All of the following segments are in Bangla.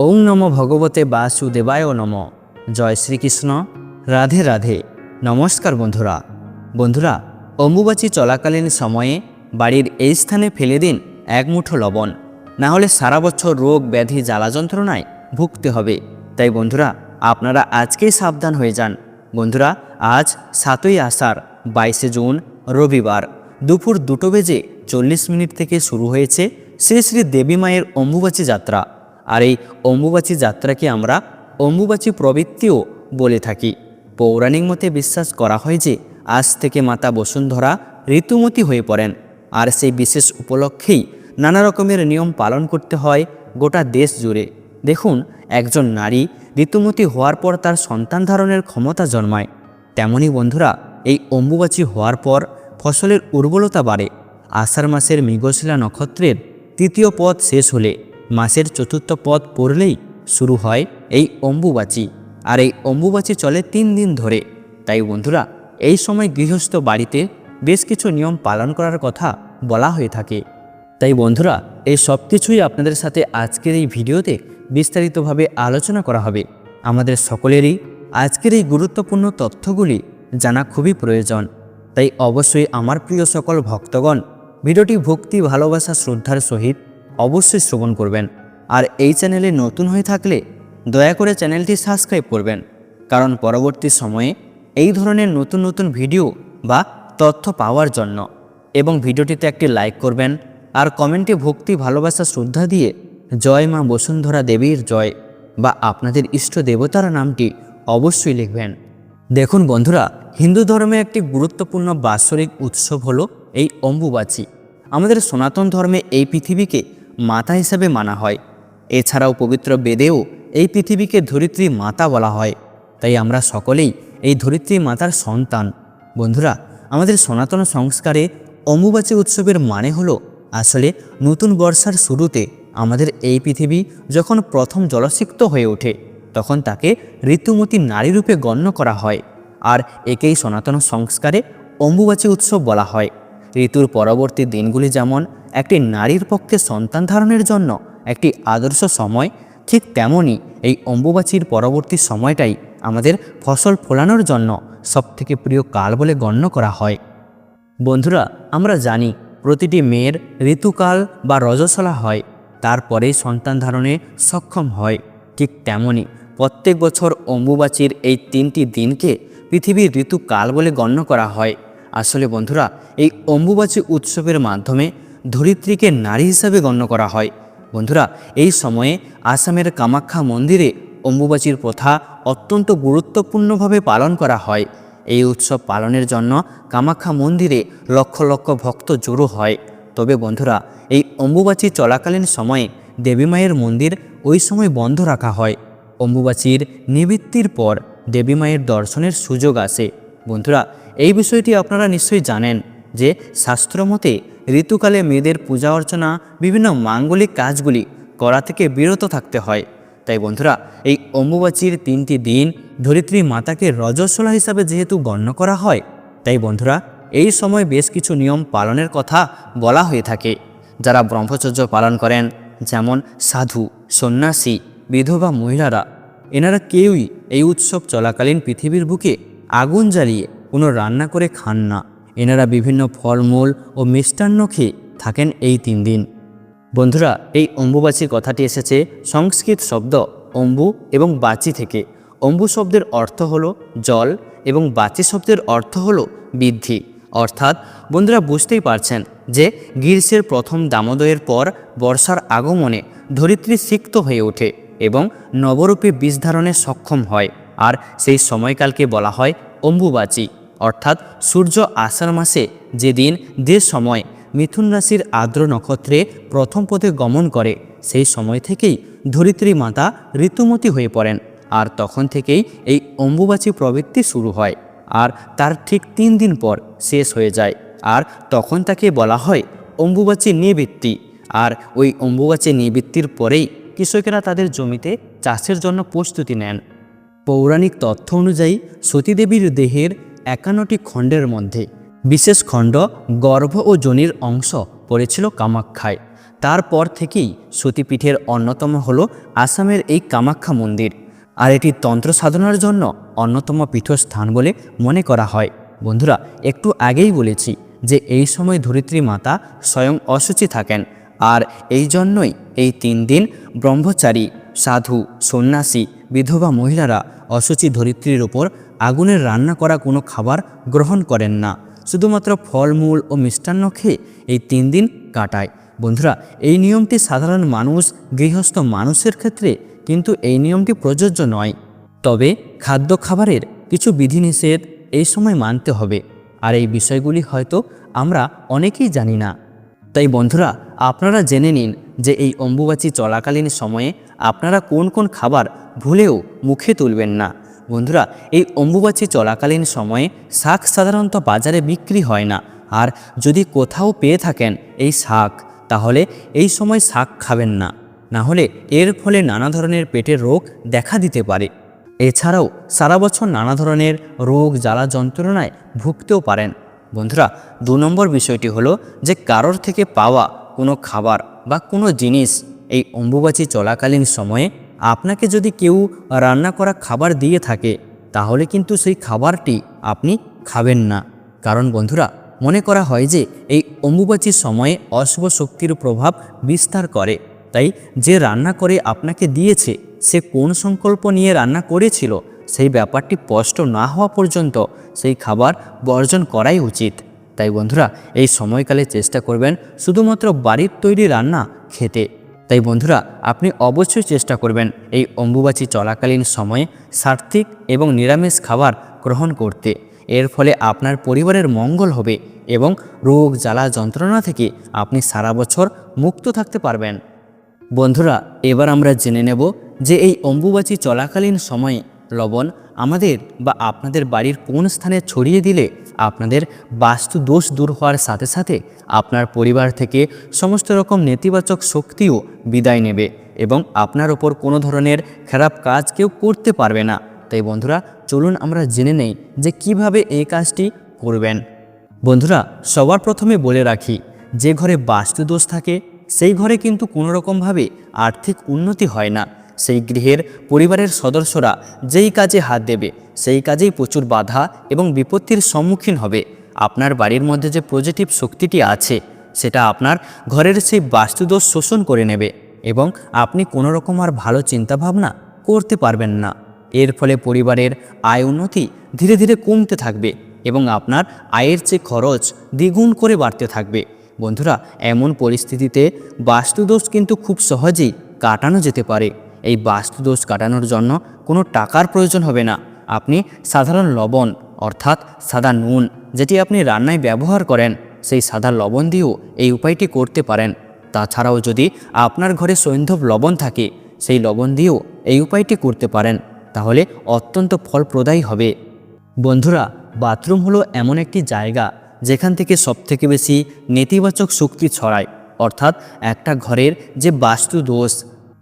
ওং নম ভগবতে বাসুদেবায় নম। জয় শ্রীকৃষ্ণ। রাধে রাধে। নমস্কার বন্ধুরা। বন্ধুরা, অম্বুবাচী চলাকালীন সময়ে বাড়ির এই স্থানে ফেলে দিন এক মুঠো লবণ। না হলে সারা বছর রোগ, ব্যাধি, জ্বালা যন্ত্রণায় ভুগতে হবে। তাই বন্ধুরা, আপনারা আজকেই সাবধান হয়ে যান। বন্ধুরা, আজ সাতই আষাঢ়, বাইশে জুন, রবিবার। দুপুর দুটো বেজে চল্লিশ মিনিট থেকে শুরু হয়েছে শ্রী শ্রী দেবী মায়ের অম্বুবাচী যাত্রা। আর এই অম্বুবাচী যাত্রাকে আমরা অম্বুবাচী প্রবৃত্তিও বলে থাকি। পৌরাণিক মতে বিশ্বাস করা হয় যে আজ থেকে মাতা বসুন্ধরা ঋতুমতী হয়ে পড়েন আর সেই বিশেষ উপলক্ষেই নানা রকমের নিয়ম পালন করতে হয় গোটা দেশ জুড়ে। দেখুন, একজন নারী ঋতুমতী হওয়ার পর তার সন্তান ধারণের ক্ষমতা জন্মায়। তেমনি বন্ধুরা, এই অম্বুবাচী হওয়ার পর ফসলের উর্বরতা বাড়ে। আষাঢ় মাসের মৃগশিলা নক্ষত্রের তৃতীয় পদ শেষ হলে মাসের চতুর্থ পদ পড়লেই শুরু হয় এই অম্বুবাচী। আর এই অম্বুবাচী চলে তিন দিন ধরে। তাই বন্ধুরা, এই সময় গৃহস্থ বাড়িতে বেশ কিছু নিয়ম পালন করার কথা বলা হয়ে থাকে। তাই বন্ধুরা, এই সব কিছুই আপনাদের সাথে আজকের এই ভিডিওতে বিস্তারিতভাবে আলোচনা করা হবে। আমাদের সকলেরই আজকের এই গুরুত্বপূর্ণ তথ্যগুলি জানা খুবই প্রয়োজন। তাই অবশ্যই আমার প্রিয় সকল ভক্তগণ, ভিডিওটি ভক্তি, ভালোবাসা, শ্রদ্ধার সহিত অবশ্যই শ্রবণ করবেন। আর এই চ্যানেলে নতুন হয়ে থাকলে দয়া করে চ্যানেলটি সাবস্ক্রাইব করবেন। কারণ পরবর্তী সময়ে এই ধরনের নতুন নতুন ভিডিও বা তথ্য পাওয়ার জন্য এবং ভিডিওটিতে একটি লাইক করবেন আর কমেন্টে ভক্তি, ভালোবাসা, শ্রদ্ধা দিয়ে জয় মা বসুন্ধরা দেবীর জয় বা আপনাদের ইষ্ট দেবতার নামটি অবশ্যই লিখবেন। দেখুন বন্ধুরা, হিন্দু ধর্মে একটি গুরুত্বপূর্ণ বাৎসরিক উৎসব হলো এই অম্বুবাচী। আমাদের সনাতন ধর্মে এই পৃথিবীকে মাতা হিসাবে মানা হয়। এছাড়াও পবিত্র বেদেও এই পৃথিবীকে ধরিত্রী মাতা বলা হয়। তাই আমরা সকলেই এই ধরিত্রী মাতার সন্তান। বন্ধুরা, আমাদের সনাতন সংস্কারে অম্বুবাচী উৎসবের মানে হলো আসলে নতুন বর্ষার শুরুতে আমাদের এই পৃথিবী যখন প্রথম জলসিক্ত হয়ে ওঠে, তখন তাকে ঋতুমতী নারী রূপে গণ্য করা হয়। আর একেই সনাতন সংস্কারে অম্বুবাচী উৎসব বলা হয়। ঋতুর পরবর্তী দিনগুলি যেমন একটি নারীর পক্ষে সন্তান ধারণের জন্য একটি আদর্শ সময়, ঠিক তেমনই এই অম্বুবাচীর পরবর্তী সময়টাই আমাদের ফসল ফলানোর জন্য সবথেকে প্রিয় কাল বলে গণ্য করা হয়। বন্ধুরা, আমরা জানি প্রতিটি মেয়ের ঋতুকাল বা রজস্বলা হয়, তারপরেই সন্তান ধারণে সক্ষম হয়। ঠিক তেমনই প্রত্যেক বছর অম্বুবাচীর এই তিনটি দিনকে পৃথিবীর ঋতুকাল বলে গণ্য করা হয়। আসলে বন্ধুরা, এই অম্বুবাচী উৎসবের মাধ্যমে ধরিত্রীকে নারী হিসাবে গণ্য করা হয়। বন্ধুরা, এই সময়ে আসামের কামাখ্যা মন্দিরে অম্বুবাচীর প্রথা অত্যন্ত গুরুত্বপূর্ণভাবে পালন করা হয়। এই উৎসব পালনের জন্য কামাখ্যা মন্দিরে লক্ষ লক্ষ ভক্ত জড়ো হয়। তবে বন্ধুরা, এই অম্বুবাচী চলাকালীন সময়ে দেবী মায়ের মন্দির ওই সময় বন্ধ রাখা হয়। অম্বুবাচীর নিবৃত্তির পর দেবী মায়ের দর্শনের সুযোগ আসে। বন্ধুরা এই বিষয়টি আপনারা নিশ্চয়ই জানেন যে শাস্ত্রমতে ঋতুকালে মেয়েদের পূজা অর্চনা, বিভিন্ন মাঙ্গলিক কাজগুলি করা থেকে বিরত থাকতে হয়। তাই বন্ধুরা, এই অম্বুবাচীর তিনটি দিন ধরিত্রী মাতাকে রজস্বলা হিসাবে যেহেতু গণ্য করা হয়, তাই বন্ধুরা, এই সময় বেশ কিছু নিয়ম পালনের কথা বলা হয়ে থাকে। যারা ব্রহ্মচর্য পালন করেন, যেমন সাধু, সন্ন্যাসী, বিধবা মহিলারা, এনারা কেউই এই উৎসব চলাকালীন পৃথিবীর বুকে আগুন জ্বালিয়ে কোনো রান্না করে খান না। এনারা বিভিন্ন ফলমূল ও মিষ্টান্ন খেয়ে থাকেন এই তিন দিন। বন্ধুরা, এই অম্বুবাচীর কথাটি এসেছে সংস্কৃত শব্দ অম্বু এবং বাচি থেকে। অম্বু শব্দের অর্থ হলো জল এবং বাচি শব্দের অর্থ হলো বৃদ্ধি। অর্থাৎ, বন্ধুরা বুঝতেই পারছেন যে গ্রীষ্মের প্রথম দামোদয়ের পর বর্ষার আগমনে ধরিত্রী সিক্ত হয়ে ওঠে এবং নবরূপে বীজ ধারণে সক্ষম হয়। আর সেই সময়কালকে বলা হয় অম্বুবাচী। অর্থাৎ সূর্য আষাঢ় মাসে যেদিন যে সময় মিথুন রাশির আর্দ্র নক্ষত্রে প্রথম পথে গমন করে, সেই সময় থেকেই ধরিত্রী মাতা ঋতুমতী হয়ে পড়েন। আর তখন থেকেই এই অম্বুবাচী প্রবৃত্তি শুরু হয় আর তার ঠিক তিন দিন পর শেষ হয়ে যায়। আর তখন তাকে বলা হয় অম্বুবাচী নিবৃত্তি। আর ওই অম্বুবাচী নিবৃত্তির পরেই কৃষকেরা তাদের জমিতে চাষের জন্য প্রস্তুতি নেন। পৌরাণিক তথ্য অনুযায়ী সতীদেবীর দেহের একান্নটি খণ্ডের মধ্যে। বিশেষ খণ্ড গর্ভ ও যোনির অংশ পড়েছিল কামাখ্যায়। তারপর থেকেই সতীপীঠের অন্যতম হলো আসামের এই কামাখ্যা মন্দির। আর এটি তন্ত্র সাধনার জন্য অন্যতম পীঠস্থান বলে মনে করা হয়। বন্ধুরা, একটু আগেই বলেছি যে এই সময় ধরিত্রী মাতা স্বয়ং অসুচি থাকেন। আর এই জন্যই এই তিন দিন ব্রহ্মচারী, সাধু, সন্ন্যাসী, বিধবা মহিলারা অসুচি ধরিত্রীর ওপর আগুনের রান্না করা কোনো খাবার গ্রহণ করেন না। শুধুমাত্র ফলমূল ও মিষ্টান্ন খেয়ে এই তিন দিন কাটায়। বন্ধুরা, এই নিয়মটি সাধারণ মানুষ, গৃহস্থ মানুষের ক্ষেত্রে কিন্তু এই নিয়মটি প্রযোজ্য নয়। তবে খাদ্য খাবারের কিছু বিধিনিষেধ এই সময় মানতে হবে। আর এই বিষয়গুলি হয়তো আমরা অনেকেই জানি না। তাই বন্ধুরা, আপনারা জেনে নিন যে এই অম্বুবাচী চলাকালীন সময়ে আপনারা কোন কোন খাবার ভুলেও মুখে তুলবেন না। বন্ধুরা, এই অম্বুবাচী চলাকালীন সময়ে শাক সাধারণত বাজারে বিক্রি হয় না। আর যদি কোথাও পেয়ে থাকেন এই শাক, তাহলে এই সময় শাক খাবেন না। না হলে এর ফলে নানা ধরনের পেটের রোগ দেখা দিতে পারে। এছাড়াও সারা বছর নানা ধরনের রোগ জ্বালা যন্ত্রণায় ভুগতেও পারেন। বন্ধুরা, দু নম্বর বিষয়টি হলো যে কারোর থেকে পাওয়া কোনো খাবার বা কোনো জিনিস এই অম্বুবাচী চলাকালীন সময়ে আপনাকে যদি কেউ রান্না করা খাবার দিয়ে থাকে, তাহলে কিন্তু সেই খাবারটি আপনি খাবেন না। কারণ বন্ধুরা, মনে করা হয় যে এই অম্বুবাচীর সময়ে অশুভ শক্তির প্রভাব বিস্তার করে। তাই যে রান্না করে আপনাকে দিয়েছে, সে কোন সংকল্প নিয়ে রান্না করেছিল, সেই ব্যাপারটি স্পষ্ট না হওয়া পর্যন্ত সেই খাবার বর্জন করাই উচিত। তাই বন্ধুরা, এই সময়কালে চেষ্টা করবেন শুধুমাত্র বাড়ির তৈরি রান্না খেতে। তাই বন্ধুরা, আপনি অবশ্যই চেষ্টা করবেন এই অম্বুবাচী চলাকালীন সময়ে সাত্ত্বিক এবং নিরামিষ খাবার গ্রহণ করতে। এর ফলে আপনার পরিবারের মঙ্গল হবে এবং রোগ, জ্বালা, যন্ত্রণা থেকে আপনি সারা বছর মুক্ত থাকতে পারবেন। বন্ধুরা, এবার আমরা জেনে নেব যে এই অম্বুবাচী চলাকালীন সময়ে লবণ আমাদের বা আপনাদের বাড়ির কোন স্থানে ছড়িয়ে দিলে আপনাদের বাস্তু দোষ দূর হওয়ার সাথে সাথে আপনার পরিবার থেকে সমস্ত রকম নেতিবাচক শক্তিও বিদায় নেবে এবং আপনার ওপর কোনো ধরনের খারাপ কাজ কেউ করতে পারবে না। তাই বন্ধুরা, চলুন আমরা জেনে নেই যে কীভাবে এই কাজটি করবেন। বন্ধুরা, সবার প্রথমে বলে রাখি, যে ঘরে বাস্তুদোষ থাকে, সেই ঘরে কিন্তু কোনো রকমভাবে আর্থিক উন্নতি হয় না। সেই গৃহের পরিবারের সদস্যরা যেই কাজে হাত দেবে, সেই কাজেই প্রচুর বাধা এবং বিপত্তির সম্মুখীন হবে। আপনার বাড়ির মধ্যে যে পজিটিভ শক্তিটি আছে, সেটা আপনার ঘরের সেই বাস্তুদোষ শোষণ করে নেবে এবং আপনি কোনো রকম আর ভালো চিন্তাভাবনা করতে পারবেন না। এর ফলে পরিবারের আয় উন্নতি ধীরে ধীরে কমতে থাকবে এবং আপনার আয়ের চেয়ে খরচ দ্বিগুণ করে বাড়তে থাকবে। বন্ধুরা, এমন পরিস্থিতিতে বাস্তুদোষ কিন্তু খুব সহজেই কাটানো যেতে পারে। এই বাস্তুদোষ কাটানোর জন্য কোনো টাকার প্রয়োজন হবে না। আপনি সাধারণ লবণ, অর্থাৎ সাদা নুন, যেটি আপনি রান্নায় ব্যবহার করেন, সেই সাদা লবণ দিয়েও এই উপায়টি করতে পারেন। তাছাড়াও যদি আপনার ঘরে সৈন্ধব লবণ থাকে, সেই লবণ দিয়েও এই উপায়টি করতে পারেন, তাহলে অত্যন্ত ফলপ্রদায়ী হবে। বন্ধুরা, বাথরুম হলো এমন একটি জায়গা, যেখান থেকে সবথেকে বেশি নেতিবাচক শক্তি ছড়ায়, অর্থাৎ একটা ঘরের যে বাস্তু দোষ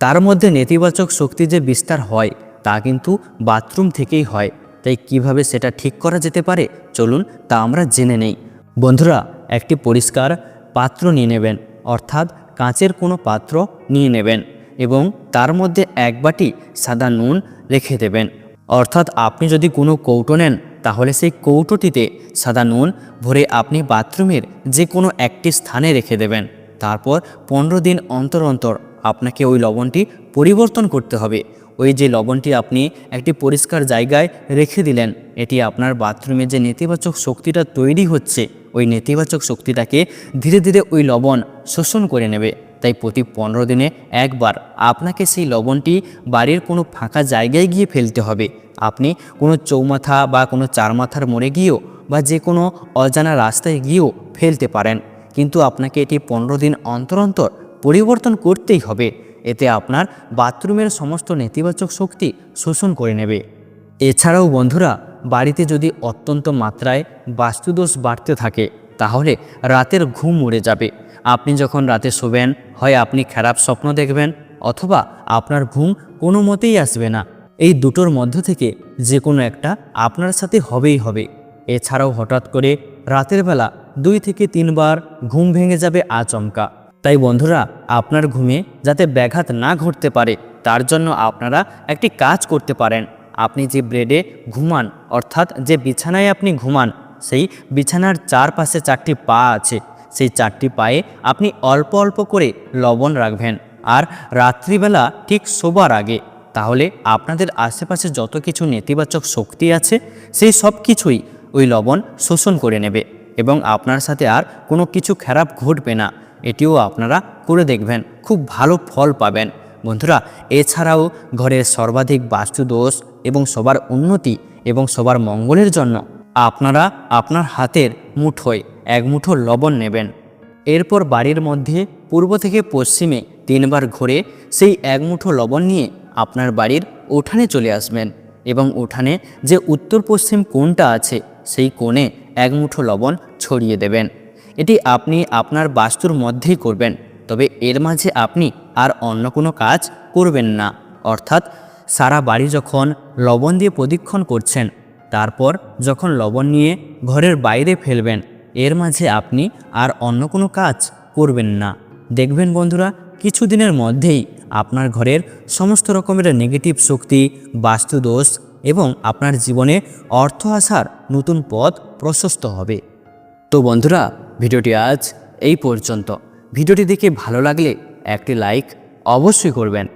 তার মধ্যে নেতিবাচক শক্তি যে বিস্তার হয়, তা কিন্তু বাথরুম থেকেই হয়। তাই কীভাবে সেটা ঠিক করা যেতে পারে? চলুন তা আমরা জেনে নেই। বন্ধুরা, একটি পরিষ্কার পাত্র নিয়ে নেবেন, অর্থাৎ কাঁচের কোনো পাত্র নিয়ে নেবেন এবং তার মধ্যে এক বাটি সাদা নুন রেখে দেবেন। অর্থাৎ আপনি যদি কোনো কৌটো নেন, তাহলে সেই কৌটোটিতে সাদা নুন ভরে আপনি বাথরুমের যে কোনো একটি স্থানে রেখে দেবেন। তারপর পনেরো দিন অন্তর অন্তর আপনাকে ওই লবণটি পরিবর্তন করতে হবে। ওই যে লবণটি আপনি একটি পরিষ্কার জায়গায় রেখে দিলেন, এটি আপনার বাথরুমে যে নেতিবাচক শক্তিটা তৈরি হচ্ছে, ওই নেতিবাচক শক্তিটাকে ধীরে ধীরে ওই লবণ শোষণ করে নেবে। তাই প্রতি পনেরো দিনে একবার আপনাকে সেই লবণটি বাড়ির কোনো ফাঁকা জায়গায় গিয়ে ফেলতে হবে। আপনি কোনো চৌমাথা বা কোনো চারমাথার মোড়ে গিয়েও বা যে কোনো অজানা রাস্তায় গিয়েও ফেলতে পারেন। কিন্তু আপনাকে এটি পনেরো দিন অন্তর অন্তর পরিবর্তন করতেই হবে। এতে আপনার বাথরুমের সমস্ত নেতিবাচক শক্তি শোষণ করে নেবে। এছাড়াও বন্ধুরা, বাড়িতে যদি অত্যন্ত মাত্রায় বাস্তুদোষ বাড়তে থাকে, তাহলে রাতের ঘুম উড়ে যাবে। আপনি যখন রাতে শোবেন, হয় আপনি খারাপ স্বপ্ন দেখবেন, অথবা আপনার ঘুম কোনো মতেই আসবে না। এই দুটোর মধ্য থেকে যে কোনো একটা আপনার সাথে হবেই হবে। এছাড়াও হঠাৎ করে রাতের বেলা দুই থেকে তিনবার ঘুম ভেঙে যাবে আচমকা। তাই বন্ধুরা, আপনার ঘুমে যাতে ব্যাঘাত না ঘটতে পারে, তার জন্য আপনারা একটি কাজ করতে পারেন। আপনি যে ব্রেডে ঘুমান, অর্থাৎ যে বিছানায় আপনি ঘুমান, সেই বিছানার চারপাশে চারটি পা আছে। সেই চারটি পায়ে আপনি অল্প অল্প করে লবণ রাখবেন। আর রাত্রিবেলা ঠিক শোবার আগে, তাহলে আপনাদের আশেপাশে যত কিছু নেতিবাচক শক্তি আছে, সেই সব কিছুই ওই লবণ শোষণ করে নেবে। এবং আপনার সাথে আর কোনো কিছু খারাপ ঘটবে না। এটিও আপনারা করে দেখবেন। খুব ভালো ফল পাবেন। বন্ধুরা, এছাড়াও ঘরের সর্বাধিক বাস্তুদোষ এবং সবার উন্নতি এবং সবার মঙ্গলের জন্য আপনারা আপনার হাতের মুঠোয় এক মুঠো লবণ নেবেন। এরপর বাড়ির মধ্যে পূর্ব থেকে পশ্চিমে তিনবার ঘুরে সেই এক মুঠো লবণ নিয়ে আপনার বাড়ির উঠানে চলে আসবেন এবং উঠানে যে উত্তর পশ্চিম কোণটা আছে সেই কোণে এক মুঠো লবণ ছড়িয়ে দেবেন। এটি আপনি আপনার বাস্তুর মধ্যেই করবেন, তবে এর মাঝে আপনি আর অন্য কোনো কাজ করবেন না। অর্থাৎ সারা বাড়ি যখন লবণ দিয়ে প্রদীক্ষণ করছেন, তারপর যখন লবণ নিয়ে ঘরের বাইরে ফেলবেন, এর মাঝে আপনি আর অন্য কোনো কাজ করবেন না। দেখবেন বন্ধুরা, কিছুদিনের মধ্যেই আপনার ঘরের সমস্ত রকমের নেগেটিভ শক্তি, বাস্তুদোষ এবং আপনার জীবনে অর্থ আসার নতুন পথ প্রশস্ত হবে। তো বন্ধুরা ভিডিওটি আজ এই পর্যন্ত। ভিডিওটি দেখে ভালো লাগলে একটি লাইক অবশ্যই করবেন।